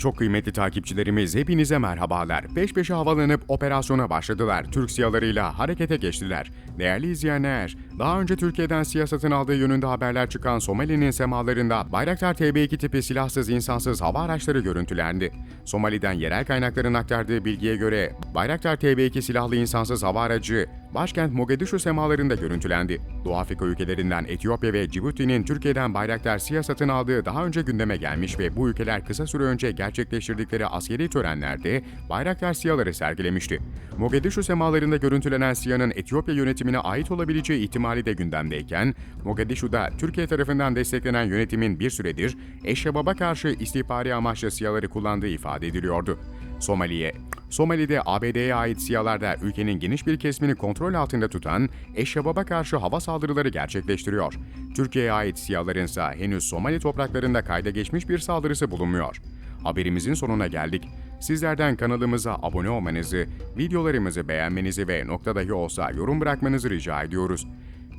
Çok kıymetli takipçilerimiz hepinize merhabalar. Peş peşe havalanıp operasyona başladılar. Türk siyalarıyla harekete geçtiler. Değerli izleyenler, daha önce Türkiye'den siyah aldığı yönünde haberler çıkan Somali'nin semalarında Bayraktar TB2 tipi silahsız insansız hava araçları görüntülendi. Somali'den yerel kaynakların aktardığı bilgiye göre Bayraktar TB2 silahlı insansız hava aracı başkent Mogadishu semalarında görüntülendi. Doğu Afrika ülkelerinden Etiyopya ve Cibuti'nin Türkiye'den Bayraktar siyah aldığı daha önce gündeme gelmiş ve bu ülkeler kısa süre önce gerçekleştirdikleri askeri törenlerde Bayraktar siyaları sergilemişti. Mogadishu semalarında görüntülenen siyanın Etiyopya yönetimine ait olabileceği ihtimali de gündemdeyken, Mogadishu'da Türkiye tarafından desteklenen yönetimin bir süredir Eşşebab'a karşı istihbari amaçlı siyaları kullandığı ifade ediliyordu. Somali'ye Somali'de ABD'ye ait siyalarda ülkenin geniş bir kesimini kontrol altında tutan Eşşebab'a karşı hava saldırıları gerçekleştiriyor. Türkiye'ye ait siyaların ise henüz Somali topraklarında kayda geçmiş bir saldırısı bulunmuyor. Haberimizin sonuna geldik. Sizlerden kanalımıza abone olmanızı, videolarımızı beğenmenizi ve nokta dahi olsa yorum bırakmanızı rica ediyoruz.